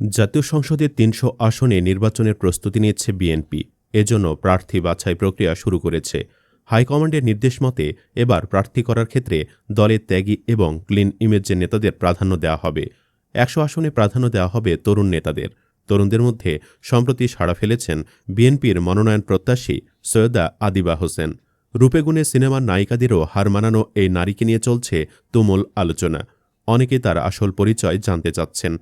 জাতীয় সংসদের তিনশো আসনে নির্বাচনের প্রস্তুতি নিচ্ছে বিএনপি। এজন্য প্রার্থী বাছাই প্রক্রিয়া শুরু করেছে। হাইকমান্ডের নির্দেশ মতে, এবার প্রার্থী করার ক্ষেত্রে দলের ত্যাগী এবং ক্লিন ইমেজের নেতাদের প্রাধান্য দেওয়া হবে। একশো আসনে প্রাধান্য দেওয়া হবে তরুণ নেতাদের। তরুণদের মধ্যে সম্প্রতি সাড়া ফেলেছেন বিএনপির মনোনয়ন প্রত্যাশী সৈয়দা আদিবা হোসেন। রূপেগুণে সিনেমার নায়িকাদেরও হার মানানো এই নারীকে নিয়ে চলছে তুমুল আলোচনা। অনেকে তার আসল পরিচয় জানতে চাচ্ছেন।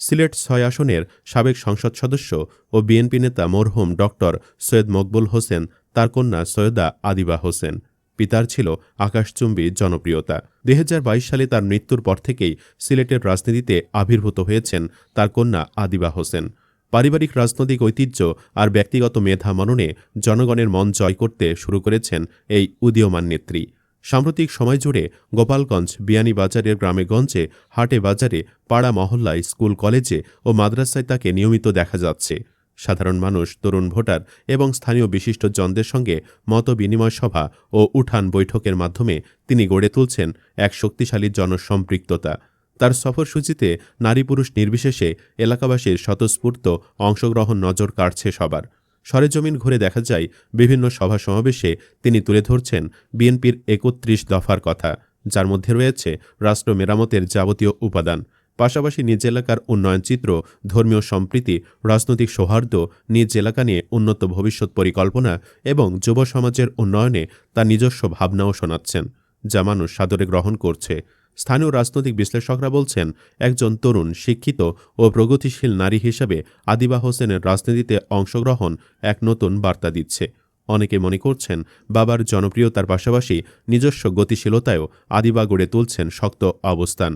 সিলেট ছয় আসনের সাবেক সংসদ সদস্য ও বিএনপি নেতা মরহুম ডক্টর সৈয়দ মকবুল হোসেন, তার কন্যা সৈয়দা আদিবা হোসেন। পিতার ছিল আকাশচুম্বী জনপ্রিয়তা। দুই হাজার বাইশ সালে তার মৃত্যুর পর থেকেই সিলেটের রাজনীতিতে আবির্ভূত হয়েছেন তার কন্যা আদিবা হোসেন। পারিবারিক, রাজনৈতিক ঐতিহ্য আর ব্যক্তিগত মেধা মননে জনগণের মন জয় করতে শুরু করেছেন এই উদীয়মান নেত্রী। সাম্প্রতিক সময় জুড়ে গোপালগঞ্জ, বিয়ানীবাজারের গ্রামেগঞ্জে হাটে বাজারে, পাড়া মহল্লায়, স্কুল, কলেজে ও মাদ্রাসায় তাকে নিয়মিত দেখা যাচ্ছে। সাধারণ মানুষ, তরুণ ভোটার এবং স্থানীয় বিশিষ্ট জনদের সঙ্গে মত বিনিময় সভা ও উঠান বৈঠকের মাধ্যমে তিনি গড়ে তুলছেন এক শক্তিশালী জনসম্পৃক্ততা। তার সফরসূচিতে নারী পুরুষ নির্বিশেষে এলাকাবাসীর স্বতঃস্ফূর্ত অংশগ্রহণ নজর কাটছে সবার। সরেজমিন ঘুরে দেখা যায় বিভিন্ন সভা সমাবেশে তিনি তুলে ধরছেন বিএনপির একত্রিশ দফার কথা, যার মধ্যে রয়েছে রাষ্ট্র মেরামতের যাবতীয় উপাদান। পাশাপাশি নিজ এলাকার উন্নয়ন চিত্র ধর্মীয় সম্প্রীতি, রাজনৈতিক সৌহার্দ্য, নিজ এলাকা নিয়ে উন্নত ভবিষ্যৎ পরিকল্পনা এবং যুব সমাজের উন্নয়নে তার নিজস্ব ভাবনাও শোনাচ্ছেন, যা মানুষ সাদরে গ্রহণ করছে। স্থানীয় রাজনৈতিক বিশ্লেষকরা বলছেন, একজন তরুণ, শিক্ষিত ও প্রগতিশীল নারী হিসেবে আদিবা হোসেনের রাজনীতিতে অংশগ্রহণ এক নতুন বার্তা দিচ্ছে। অনেকে মনে করছেন, বাবার জনপ্রিয়তার পাশাপাশি নিজস্ব গতিশীলতায়ও আদিবা গড়ে তুলছেন শক্ত অবস্থান।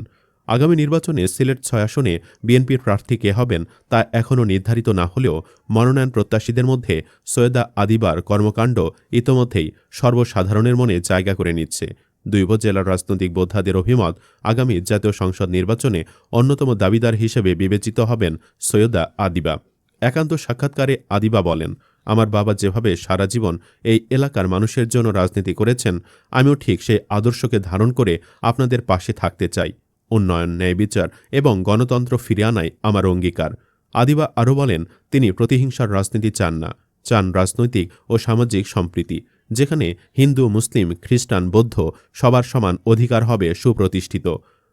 আগামী নির্বাচনে সিলেট ছয় আসনে বিএনপির প্রার্থী কে হবেন তা এখনও নির্ধারিত না হলেও মনোনয়ন প্রত্যাশীদের মধ্যে সৈয়দা আদিবার কর্মকাণ্ড ইতোমধ্যেই সর্বসাধারণের মনে জায়গা করে নিচ্ছে। দুই উপজেলার রাজনৈতিক বোদ্ধাদের অভিমত আগামী জাতীয় সংসদ নির্বাচনে অন্যতম দাবিদার হিসেবে বিবেচিত হবেন সৈয়দা আদিবা। একান্ত সাক্ষাৎকারে আদিবা বলেন, আমার বাবা যেভাবে সারা জীবন এই এলাকার মানুষের জন্য রাজনীতি করেছেন, আমিও ঠিক সেই আদর্শকে ধারণ করে আপনাদের পাশে থাকতে চাই। উন্নয়ন, ন্যায় বিচার এবং গণতন্ত্র ফিরে আনাই আমার অঙ্গীকার। আদিবা আরও বলেন, তিনি প্রতিহিংসার রাজনীতি চান না, চান রাজনৈতিক ও সামাজিক সম্প্রীতি। যেখানে হিন্দু, মুসলিম, খ্রিস্টান, বৌদ্ধ সবার সমান অধিকার হবে সুপ্রতিষ্ঠিত।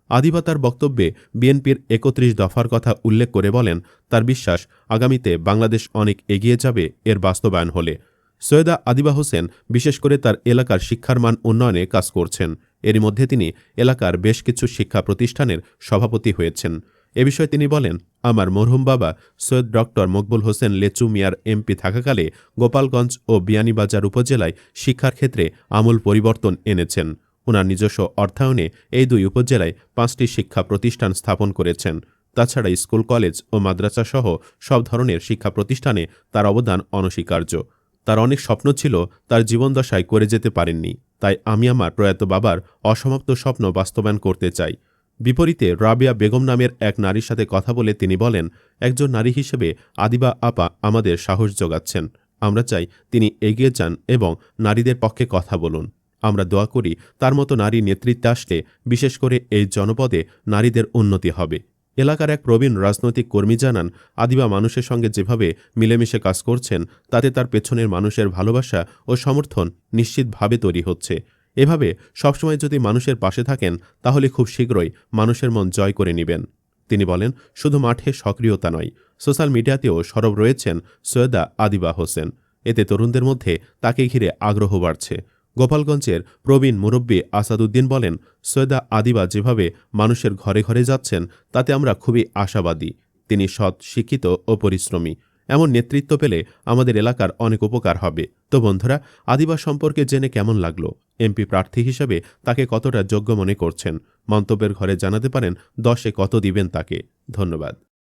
আদিবা তার বক্তব্যে বিএনপির একত্রিশ দফার কথা উল্লেখ করে বলেন, তার বিশ্বাস, আগামীতে বাংলাদেশ অনেক এগিয়ে যাবে এর বাস্তবায়ন হলে। সৈয়দা আদিবা হোসেন বিশেষ করে তার এলাকার শিক্ষার মান উন্নয়নে কাজ করছেন। এরই মধ্যে তিনি এলাকার বেশ কিছু শিক্ষা প্রতিষ্ঠানের সভাপতি হয়েছেন। এ বিষয়ে তিনি বলেন আমার মরহুম বাবা সৈয়দ ডক্টর মকবুল হোসেন লেচু মিয়ার এমপি থাকাকালে গোপালগঞ্জ ও বিয়ানীবাজার উপজেলায় শিক্ষার ক্ষেত্রে আমূল পরিবর্তন এনেছেন। ওনার নিজস্ব অর্থায়নে এই দুই উপজেলায় পাঁচটি শিক্ষা প্রতিষ্ঠান স্থাপন করেছেন। তাছাড়া স্কুল, কলেজ ও মাদ্রাসা সহ সব ধরনের শিক্ষা প্রতিষ্ঠানে তার অবদান অনস্বীকার্য। তার অনেক স্বপ্ন ছিল তার জীবনদশায় করে যেতে পারেননি। তাই আমি আমার প্রয়াত বাবার অসমাপ্ত স্বপ্ন বাস্তবায়ন করতে চাই। বিপরীতে রাবিয়া বেগম নামের এক নারীর সাথে কথা বলে তিনি বলেন, একজন নারী হিসেবে আদিবা আপা আমাদের সাহস যোগাচ্ছেন। আমরা চাই তিনি এগিয়ে যান এবং নারীদের পক্ষে কথা বলুন। আমরা দোয়া করি তার মতো নারী নেতৃত্বে আসলে বিশেষ করে এই জনপদে নারীদের উন্নতি হবে। এলাকার এক প্রবীণ রাজনৈতিক কর্মী জানান, আদিবা মানুষের সঙ্গে যেভাবে মিলেমিশে কাজ করছেন, তাতে তার পেছনের মানুষের ভালোবাসা ও সমর্থন নিশ্চিতভাবে তৈরি হচ্ছে। এভাবে সবসময় যদি মানুষের পাশে থাকেন, তাহলে খুব শীঘ্রই মানুষের মন জয় করে নেবেন। তিনি বলেন, শুধু মাঠে সক্রিয়তা নয়, সোশ্যাল মিডিয়াতেও সরব রয়েছেন সৈয়দা আদিবা হোসেন। এতে তরুণদের মধ্যে তাকে ঘিরে আগ্রহ বাড়ছে। গোপালগঞ্জের প্রবীণ মুরব্বী আসাদুদ্দিন বলেন, সৈয়দা আদিবা যেভাবে মানুষের ঘরে ঘরে যাচ্ছেন, তাতে আমরা খুবই আশাবাদী। তিনি সৎ, শিক্ষিত ও পরিশ্রমী। এমন নেতৃত্ব পেলে আমাদের এলাকার অনেক উপকার হবে। তো বন্ধুরা, আদিবাস সম্পর্কে জেনে কেমন লাগল? এমপি প্রার্থী হিসেবে তাকে কতটা যোগ্য মনে করছেন? মন্তব্যের ঘরে জানাতে পারেন, দশে কত দিবেন তাকে। ধন্যবাদ।